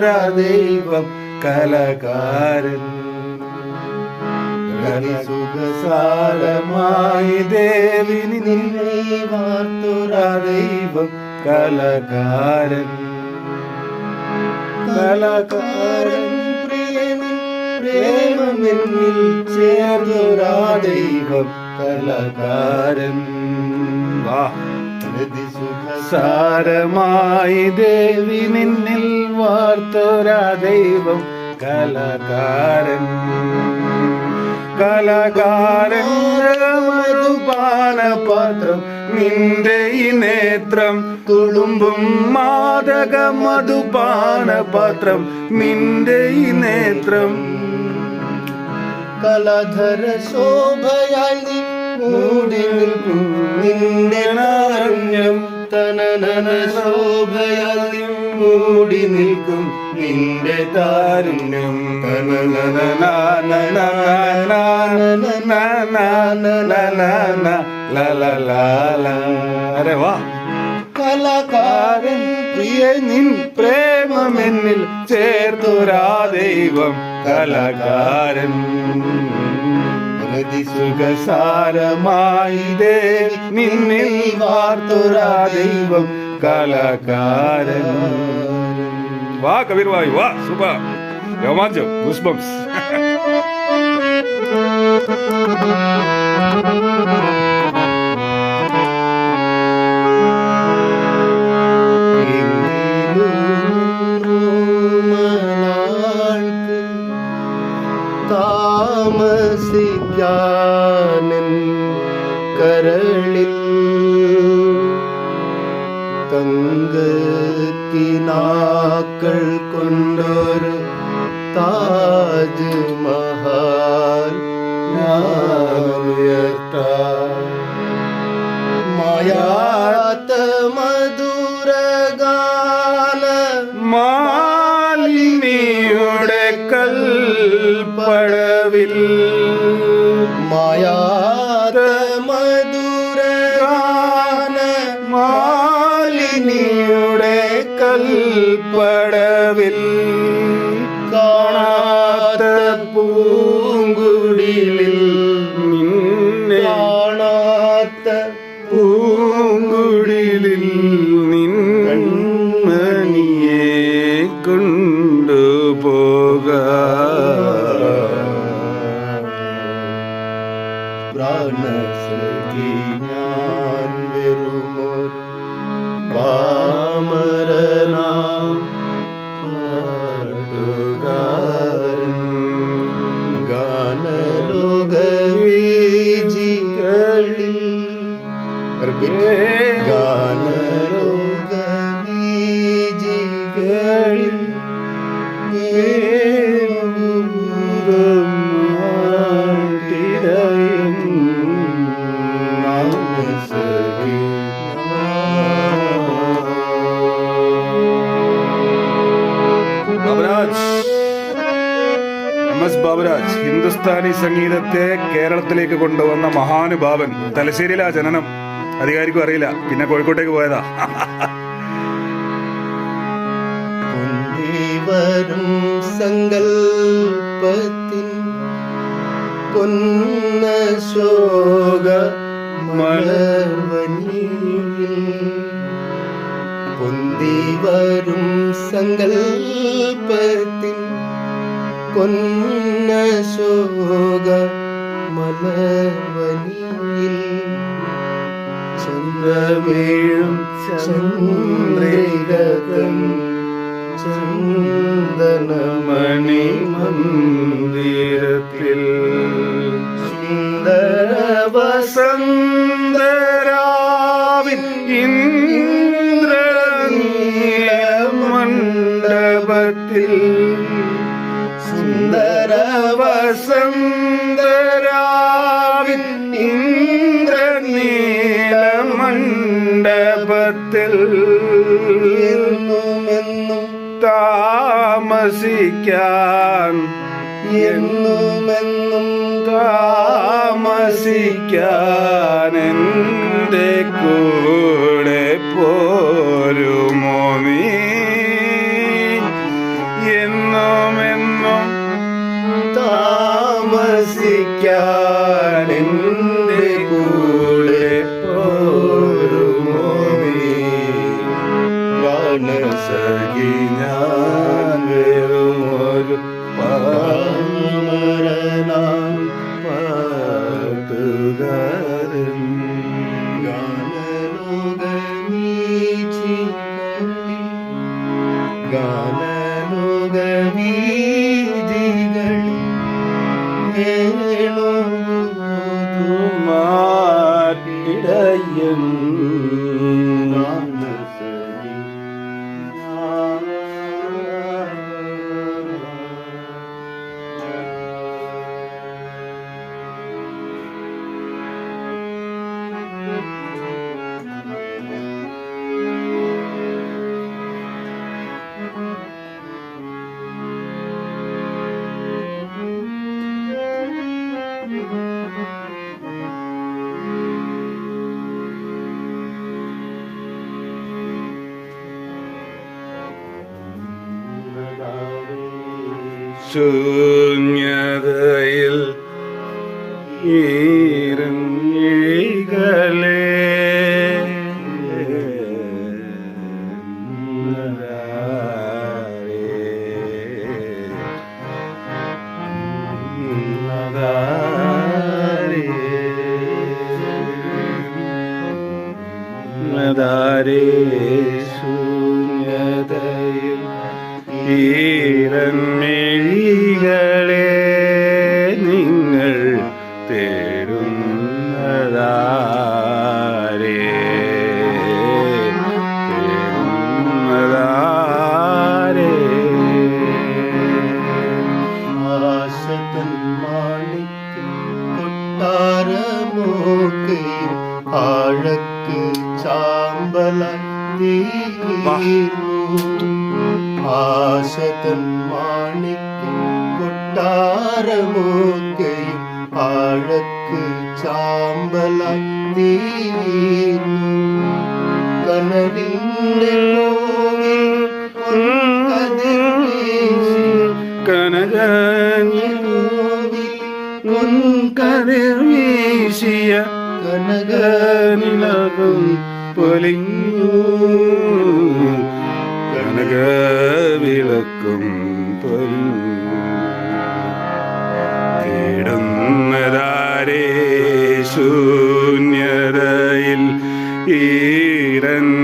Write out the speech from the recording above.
വാർത്തര ദൈവം കലകാരൻ. സുഖസാരമായി ദേവി നിന്നെ വാർത്തര ദൈവം കലകാരൻ. കലകാരൻ പ്രേമമെന്നിൽ ചേർന്നുരാ ദൈവം കലകാരൻ. വാ. സാരമായി ദേവി നിന്നിൽ വാർത്തോരാ ദൈവം കലകാരൻ. കലകാരൻ മധുപാനപാത്രം നിന്റെ ഈ നേത്രം തുളുമ്പും മാതക മധുപാനപാത്രം നിന്റെ ഈ നേത്രം. കലാധര ശോഭയാൽ നീ മൂടി നിൽക്കും നിന്റെ നാരണ്യം തനനന ശോഭയാൽ മൂടി നിൽക്കും. നിന്റെ താരുണ്യം അരെ വാ കലാകാരൻ പ്രിയ നിൻ പ്രേമമെന്നിൽ ചേർത്തുരാ ദൈവം കലകാരൻ സുഖസാരമായി ദേവി നിന്നിൽ വാർത്തുരാ ദൈവം കലകാരൻ വാ കബീർ വായു വാ സൂപ്പർ രോമാഞ്ചം ഗുസ്ബംസ് കരളിൽ തങ്കത്തിനാക്കൾ കൊണ്ടൊരു താജ് മഹാൽ ഉയർത്താം. മായാത്ത Hey. M S Baburaj Hindustani സംഗീതത്തെ കേരളത്തിലേക്ക് കൊണ്ടുവന്ന മഹാനുഭാവൻ. തലശ്ശേരിയിലാ ജനനം. അധികാരിക്കും അറിയില്ല. പിന്നെ കോഴിക്കോട്ടേക്ക് പോയതാ. വരും സങ്കൽപ്പത്തിൻ പൊന്ന വരും സങ്കൽപ്പത്തിൻ പൊന്ന ശോക മലർവനിയിൽ ചന്ദ്രമേഴും ചന്ദ്രികതൻ ചന്ദനമണി സുന്ദര വസന്തരാവിൻ ഇന്ദ്രനീല മണ്ഡപത്തിൽ എന്നുമെന്നും താമസിക്കാൻ എന്നുമെന്നും താമസിക്കാൻ എന്റെ കൂടെ പോരുമോ രക്ഷിക്കാൻ കൂടെ പോരുമോ നീ? പ്രാണസഖി ഞാൻ വെറുമൊരു പാമരനാം പാട്ടുകാരൻ இடையும் ശൂന്യതയിൽ ാരേ ശൂന്യതയിൽ ഈരന്മിഴികളെ ആശതൻ മാണിക്യം കൊട്ടാരമോക്കയും ആഴക്ക് ചാമ്പലായി തീർന്നു കനവിന്റെ പൊലിഞ്ഞു തേടുന്നതാരേ ശൂന്യതയിൽ ഈരന്മിഴികൾ